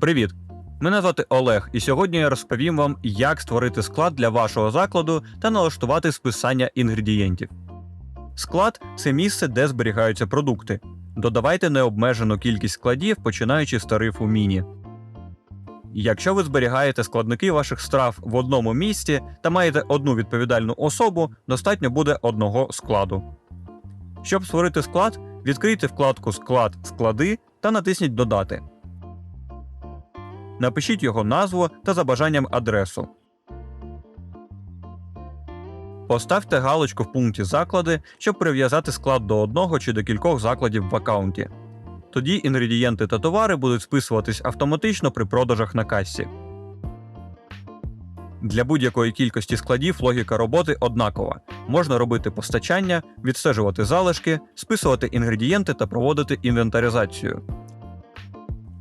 Привіт! Мене звати Олег, і сьогодні я розповім вам, як створити склад для вашого закладу та налаштувати списання інгредієнтів. Склад це місце, де зберігаються продукти. Додавайте необмежену кількість складів, починаючи з тарифу міні. Якщо ви зберігаєте складники ваших страв в одному місці та маєте одну відповідальну особу, достатньо буде одного складу. Щоб створити склад, відкрийте вкладку Склад склади та натисніть Додати. Напишіть його назву та за бажанням адресу. Поставте галочку в пункті Заклади, щоб прив'язати склад до одного чи до кількох закладів в аккаунті. Тоді інгредієнти та товари будуть списуватись автоматично при продажах на касі. Для будь-якої кількості складів логіка роботи однакова. Можна робити постачання, відстежувати залишки, списувати інгредієнти та проводити інвентаризацію.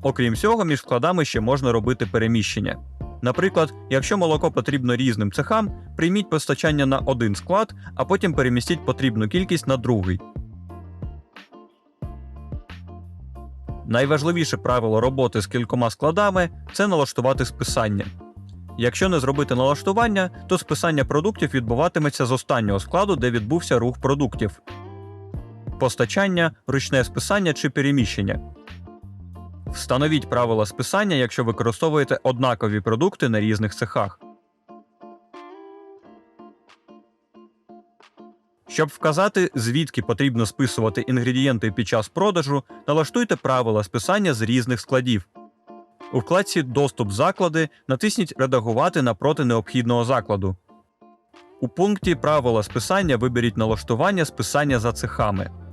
Окрім цього, між складами ще можна робити переміщення. Наприклад, якщо молоко потрібно різним цехам, прийміть постачання на один склад, а потім перемістіть потрібну кількість на другий. Найважливіше правило роботи з кількома складами це налаштувати списання. Якщо не зробити налаштування, то списання продуктів відбуватиметься з останнього складу, де відбувся рух продуктів постачання, ручне списання чи переміщення. Встановіть правила списання, якщо використовуєте однакові продукти на різних цехах. Щоб вказати, звідки потрібно списувати інгредієнти під час продажу, налаштуйте правила списання з різних складів. У вкладці Доступ заклади натисніть Редагувати напроти необхідного закладу. У пункті Правила списання виберіть налаштування списання за цехами.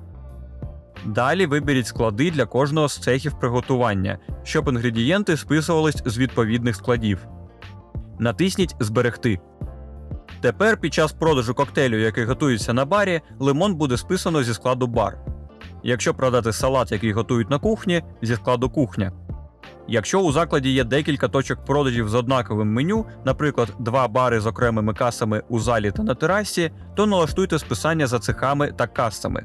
Далі виберіть склади для кожного з цехів приготування, щоб інгредієнти списувались з відповідних складів. Натисніть Зберегти. Тепер під час продажу коктейлю, який готується на барі, лимон буде списано зі складу бар. Якщо продати салат, який готують на кухні, зі складу кухня. Якщо у закладі є декілька точок продажів з однаковим меню, наприклад, два бари з окремими касами у залі та на терасі, то налаштуйте списання за цехами та касами.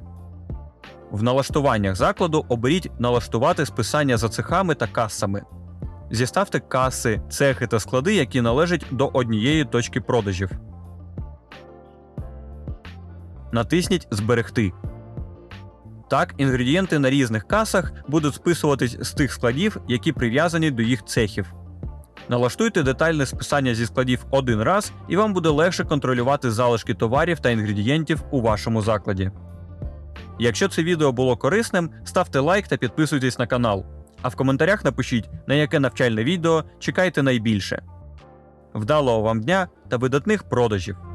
В налаштуваннях закладу оберіть налаштувати списання за цехами та касами. Зіставте каси, цехи та склади, які належать до однієї точки продажів. Натисніть Зберегти. Так, інгредієнти на різних касах будуть списуватись з тих складів, які прив'язані до їх цехів. Налаштуйте детальне списання зі складів один раз, і вам буде легше контролювати залишки товарів та інгредієнтів у вашому закладі. Якщо це відео було корисним, ставте лайк та підписуйтесь на канал. А в коментарях напишіть, на яке навчальне відео чекаєте найбільше. Вдалого вам дня та видатних продажів!